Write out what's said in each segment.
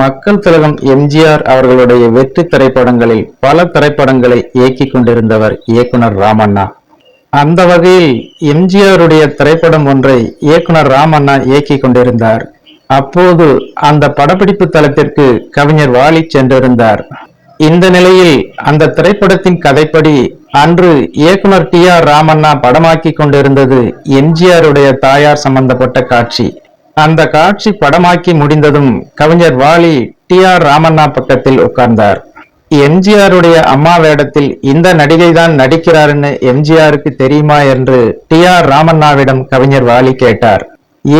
மக்கள் திலகம் எம்ஜிஆர் அவர்களுடைய வெற்றி திரைப்படங்களில் பல திரைப்படங்களை இயக்கிக் கொண்டிருந்தவர் இயக்குனர் ராமண்ணா. அந்த வகையில் எம்ஜிஆருடைய திரைப்படம் ஒன்றை இயக்குனர் ராமண்ணா இயக்கிக் கொண்டிருந்தார். அப்போது அந்த படப்பிடிப்பு தளத்திற்கு கவிஞர் வாலி சென்றிருந்தார். இந்த நிலையில் அந்த திரைப்படத்தின் கதைப்படி அன்று இயக்குனர் டி ஆர் ராமண்ணா படமாக்கி கொண்டிருந்தது எம்ஜிஆருடைய தாயார் சம்பந்தப்பட்ட காட்சி. அந்த காட்சி படமாக்கி முடிந்ததும் கவிஞர் வாலி டி ஆர் ராமண்ணா பக்கத்தில் உட்கார்ந்தார். எம்ஜிஆருடைய அம்மா வேடத்தில் இந்த நடிகை தான் நடிக்கிறாருன்னு எம்ஜிஆருக்கு தெரியுமா என்று டி ஆர் ராமண்ணாவிடம் கவிஞர் வாலி கேட்டார்.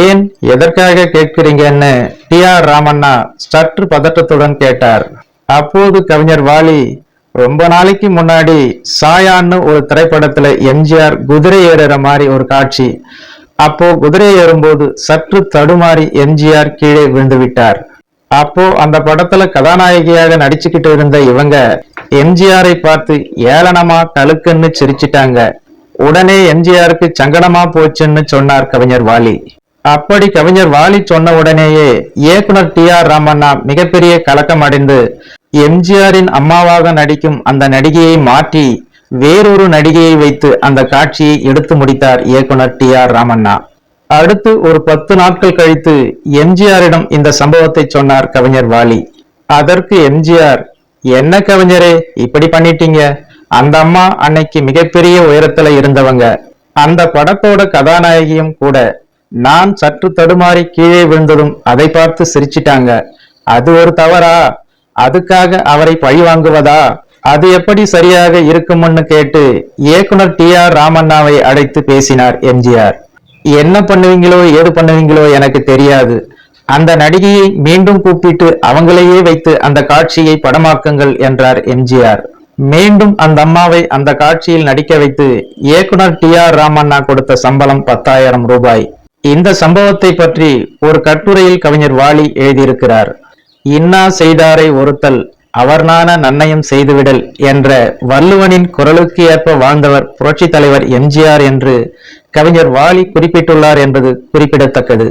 ஏன் எதற்காக கேட்கிறீங்கன்னு டி ஆர் ராமண்ணா சற்று பதட்டத்துடன் கேட்டார். அப்போது கவிஞர் வாலி ரொம்ப நாளைக்கு முன்னாடி சாயான்னு ஒரு திரைப்படத்துல எம்ஜிஆர் குதிரை ஏறுற மாதிரி ஒரு காட்சி. அப்போ குதிரை ஏறும்போது சற்று தடுமாறி எம்ஜிஆர் கீழே விழுந்து விட்டார் அப்போ அந்த படத்துல கதாநாயகியாக நடிச்சுக்கிட்டு இருந்த இவங்க எம்ஜிஆரை பார்த்து ஏளனமா கழுக்குன்னு சிரிச்சிட்டாங்க. உடனே எம்ஜிஆருக்கு சங்கடமா போச்சுன்னு சொன்னார் கவிஞர் வாலி. அப்படி கவிஞர் வாலி சொன்ன உடனேயே இயக்குனர் டி ஆர் ராமண்ணா மிகப்பெரிய கலக்கம் அடைந்து எம்ஜிஆரின் அம்மாவாக நடிக்கும் அந்த நடிகையை மாற்றி வேறொரு நடிகையை வைத்து அந்த காட்சியை எடுத்து முடித்தார் இயக்குனர் டி ஆர் ராமண்ணா. அடுத்து ஒரு பத்து நாட்கள் கழித்து எம்ஜிஆரிடம் இந்த சம்பவத்தை சொன்னார் கவிஞர் வாலி. அதற்கு எம்ஜிஆர் என்ன கவிஞரே இப்படி பண்ணிட்டீங்க? அந்த அம்மா அன்னைக்கு மிகப்பெரிய உயரத்துல இருந்தவங்க. அந்த படத்தோட கதாநாயகியும் கூட. நான் சற்று தடுமாறி கீழே விழுந்ததும் அதை பார்த்து சிரிச்சிட்டாங்க. அது ஒரு தவறா? அதுக்காக அவரை பழி வாங்குவதா? அது எப்படி சரியாக இருக்கும்னு கேட்டு இயக்குனர் டி ஆர் ராமண்ணாவை அழைத்து பேசினார் எம்ஜிஆர். என்ன பண்ணுவீங்களோ ஏது பண்ணுவீங்களோ எனக்கு தெரியாது. அந்த நடிகையை மீண்டும் கூப்பிட்டு அவங்களையே வைத்து அந்த காட்சியை படமாக்குங்கள் என்றார் எம்ஜிஆர். மீண்டும் அந்த அம்மாவை அந்த காட்சியில் நடிக்க வைத்து இயக்குனர் டி ஆர் ராமண்ணா கொடுத்த சம்பளம் பத்தாயிரம் ரூபாய். இந்த சம்பவத்தை பற்றி ஒரு கட்டுரையில் கவிஞர் வாலி எழுதியிருக்கிறார். இன்னா செய்தாரை ஒருத்தல் அவர்நான நன்னயம் செய்துவிடல் என்ற வள்ளுவனின் குரலுக்கு ஏற்ப வாழ்ந்தவர் புரட்சி தலைவர் எம்ஜிஆர் என்று கவிஞர் வாலி குறிப்பிட்டுள்ளார் என்பது குறிப்பிடத்தக்கது.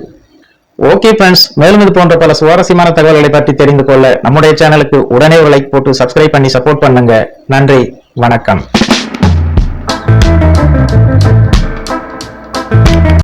ஓகே ஃப்ரெண்ட்ஸ் மேலும் இது போன்ற பல சுவாரஸ்யமான தகவல்களை பற்றி தெரிந்து கொள்ள நம்முடைய சேனலுக்கு உடனே ஒரு லைக் போட்டு சப்ஸ்கிரைப் பண்ணி சப்போர்ட் பண்ணுங்க. நன்றி வணக்கம்.